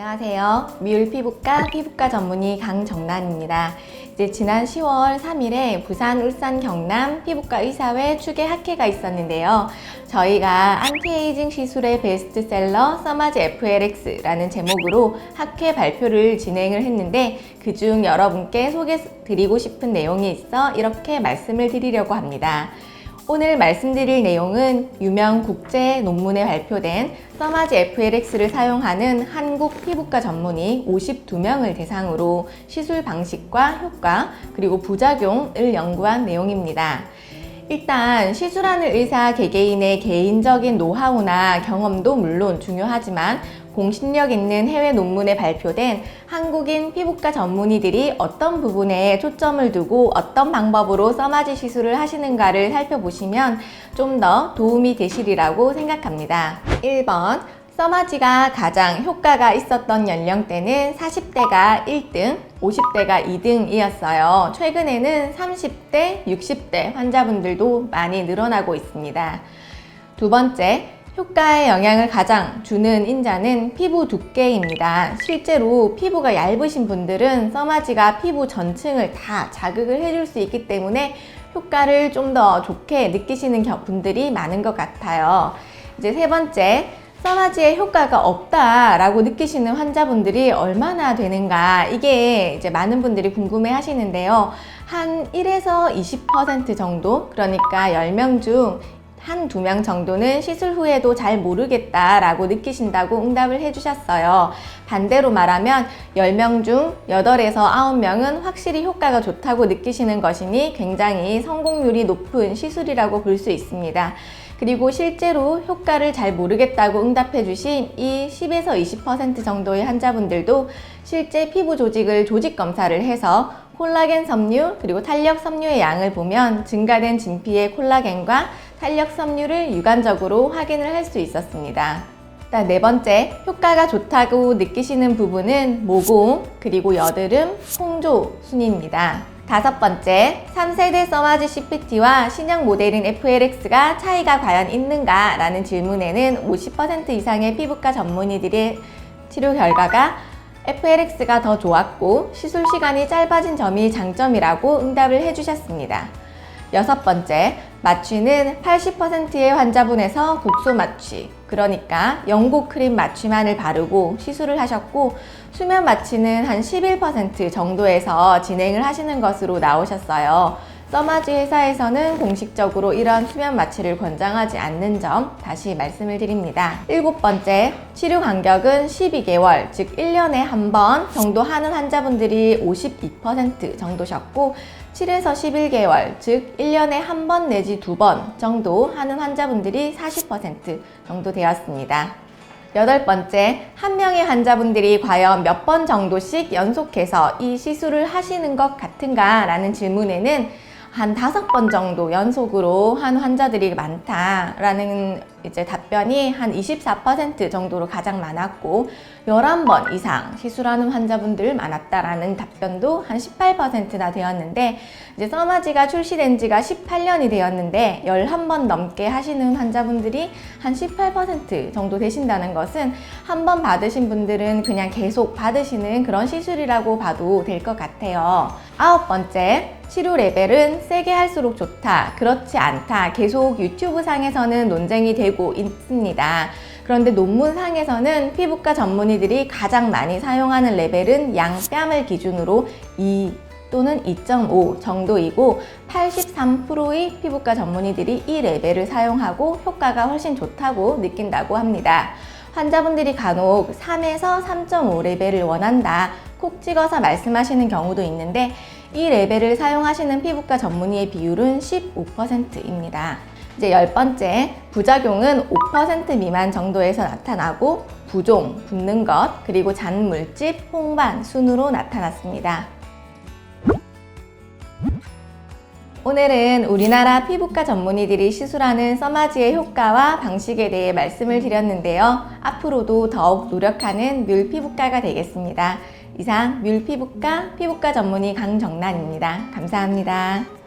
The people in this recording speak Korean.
안녕하세요. 미울 피부과 피부과 전문의 강정란입니다. 이제 지난 10월 3일에 부산, 울산, 경남 피부과 의사회 추계 학회가 있었는데요. 저희가 안티에이징 시술의 베스트셀러 써마지 FLX라는 제목으로 학회 발표를 진행을 했는데 그중 여러분께 소개 드리고 싶은 내용이 있어 이렇게 말씀을 드리려고 합니다. 오늘 말씀드릴 내용은 유명 국제 논문에 발표된 써마지 FLX를 사용하는 한국 피부과 전문의 52명을 대상으로 시술 방식과 효과 그리고 부작용을 연구한 내용입니다. 일단 시술하는 의사 개개인의 개인적인 노하우나 경험도 물론 중요하지만 공신력 있는 해외 논문에 발표된 한국인 피부과 전문의들이 어떤 부분에 초점을 두고 어떤 방법으로 써마지 시술을 하시는가를 살펴보시면 좀 더 도움이 되시리라고 생각합니다. 1번 써마지가 가장 효과가 있었던 연령대는 40대가 1등, 50대가 2등이었어요. 최근에는 30대, 60대 환자분들도 많이 늘어나고 있습니다. 두 번째, 효과에 영향을 가장 주는 인자는 피부 두께입니다. 실제로 피부가 얇으신 분들은 써마지가 피부 전층을 다 자극을 해줄 수 있기 때문에 효과를 좀 더 좋게 느끼시는 겨- 분들이 많은 것 같아요. 이제 세 번째, 써마지의 효과가 없다라고 느끼시는 환자분들이 얼마나 되는가 이게 이제 많은 분들이 궁금해 하시는데요. 한 1에서 20% 정도 그러니까 10명 중 한 두 명 정도는 시술 후에도 잘 모르겠다라고 느끼신다고 응답을 해주셨어요. 반대로 말하면 10명 중 8에서 9명은 확실히 효과가 좋다고 느끼시는 것이니 굉장히 성공률이 높은 시술이라고 볼 수 있습니다. 그리고 실제로 효과를 잘 모르겠다고 응답해 주신 이 10에서 20% 정도의 환자분들도 실제 피부 조직을 조직 검사를 해서 콜라겐 섬유 그리고 탄력 섬유의 양을 보면 증가된 진피의 콜라겐과 탄력 섬유를 육안적으로 확인을 할 수 있었습니다. 네 번째, 효과가 좋다고 느끼시는 부분은 모공, 그리고 여드름, 홍조 순입니다. 다섯 번째, 3세대 써마지 CPT와 신형 모델인 FLX가 차이가 과연 있는가? 라는 질문에는 50% 이상의 피부과 전문의들의 치료 결과가 FLX가 더 좋았고 시술 시간이 짧아진 점이 장점이라고 응답을 해주셨습니다. 여섯 번째, 마취는 80%의 환자분에서 국소 마취, 그러니까 영국 크림 마취만을 바르고 시술을 하셨고, 수면 마취는 한 11% 정도에서 진행을 하시는 것으로 나오셨어요. 써마지 회사에서는 공식적으로 이런 수면 마취를 권장하지 않는 점 다시 말씀을 드립니다. 일곱 번째, 치료 간격은 12개월, 즉 1년에 한 번 정도 하는 환자분들이 52% 정도셨고, 7에서 11개월, 즉 1년에 한 번 내지 두 번 정도 하는 환자분들이 40% 정도 되었습니다. 여덟 번째, 한 명의 환자분들이 과연 몇 번 정도씩 연속해서 이 시술을 하시는 것 같은가? 라는 질문에는 한 다섯 번 정도 연속으로 한 환자들이 많다라는 이제 답변이 한 24% 정도로 가장 많았고 11번 이상 시술하는 환자분들 많았다라는 답변도 한 18%나 되었는데 이제 써마지가 출시된 지가 18년이 되었는데 11번 넘게 하시는 환자분들이 한 18% 정도 되신다는 것은 한 번 받으신 분들은 그냥 계속 받으시는 그런 시술이라고 봐도 될 것 같아요. 아홉 번째, 치료 레벨은 세게 할수록 좋다, 그렇지 않다, 계속 유튜브 상에서는 논쟁이 되고 있습니다. 그런데 논문상에서는 피부과 전문의들이 가장 많이 사용하는 레벨은 양뺨을 기준으로 2 또는 2.5 정도이고 83%의 피부과 전문의들이 이 레벨을 사용하고 효과가 훨씬 좋다고 느낀다고 합니다. 환자분들이 간혹 3에서 3.5 레벨을 원한다. 콕 찍어서 말씀하시는 경우도 있는데 이 레벨을 사용하시는 피부과 전문의의 비율은 15%입니다. 이제 열 번째, 부작용은 5% 미만 정도에서 나타나고 부종, 붓는 것, 그리고 잔물집, 홍반, 순으로 나타났습니다. 오늘은 우리나라 피부과 전문의들이 시술하는 써마지의 효과와 방식에 대해 말씀을 드렸는데요. 앞으로도 더욱 노력하는 뮬 피부과가 되겠습니다. 이상 뮬 피부과 피부과 전문의 강정란입니다. 감사합니다.